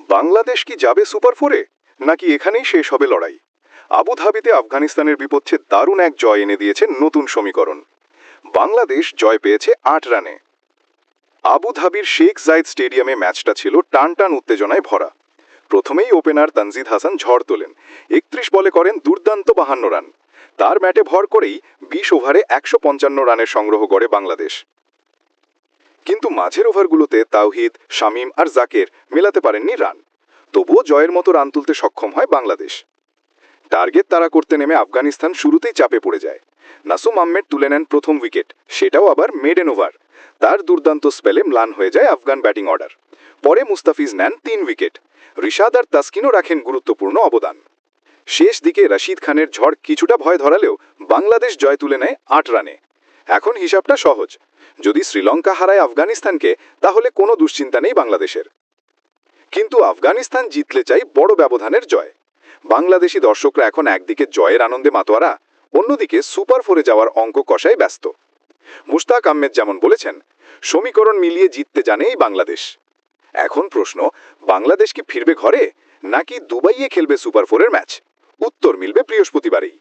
বাংলাদেশ কি যাবে সুপার ফোরে? নাকি এখানেই শেষ হবে লড়াই? আবুধাবিতে আফগানিস্তানের বিপক্ষে দারুণ এক জয় এনে দিয়েছে নতুন সমীকরণ। বাংলাদেশ জয় পেয়েছে আট রানে। আবুধাবির শেখ জাইদ স্টেডিয়ামে ম্যাচটা ছিল টান টান উত্তেজনায় ভরা। প্রথমেই ওপেনার তানজিদ হাসান ঝড় তোলেন। একত্রিশ বলে করেন দুর্দান্ত বাহান্ন রান। তার ম্যাটে ভর করেই বিশ ওভারে একশো পঞ্চান্ন রানের সংগ্রহ করে বাংলাদেশ। কিন্তু মাঝের ওভারগুলোতে তাওহিদ, শামীম আর জাকের মেলাতে পারেননি রান। তবুও জয়ের মতো রান তুলতে সক্ষম হয় বাংলাদেশ। টার্গেট তারা করতে নেমে আফগানিস্তান শুরুতেই চাপে পড়ে যায়। নাসুম আহমেদ তুলে নেন প্রথম উইকেট, সেটাও আবার মেডেন ওভার তার দুর্দান্ত স্পেলে ম্লান হয়ে যায় আফগান ব্যাটিং অর্ডার। পরে মুস্তাফিজ নেন তিন উইকেট। রিশাদ আর তাসকিনও রাখেন গুরুত্বপূর্ণ অবদান। শেষ দিকে রশিদ খানের ঝড় কিছুটা ভয় ধরালেও বাংলাদেশ জয় তুলে নেয় আট রানে। এখন হিসাবটা সহজ। যদি শ্রীলঙ্কা হারায় আফগানিস্তানকে, তাহলে কোনো দুশ্চিন্তা নেই বাংলাদেশের। কিন্তু আফগানিস্তান জিতলে চাই বড় ব্যবধানের জয়। বাংলাদেশি দর্শকরা এখন একদিকে জয়ের আনন্দে মাতোয়ারা, অন্যদিকে সুপার ফোরে যাওয়ার অঙ্ক কষায় ব্যস্ত। মুশতাক আহমেদ যেমন বলেছেন, সমীকরণ মিলিয়ে জিততে জানে এই বাংলাদেশ। এখন প্রশ্ন, বাংলাদেশ কি ফিরবে ঘরে, নাকি দুবাইয়ে খেলবে সুপার ফোরের ম্যাচ? উত্তর মিলবে বৃহস্পতিবারেই।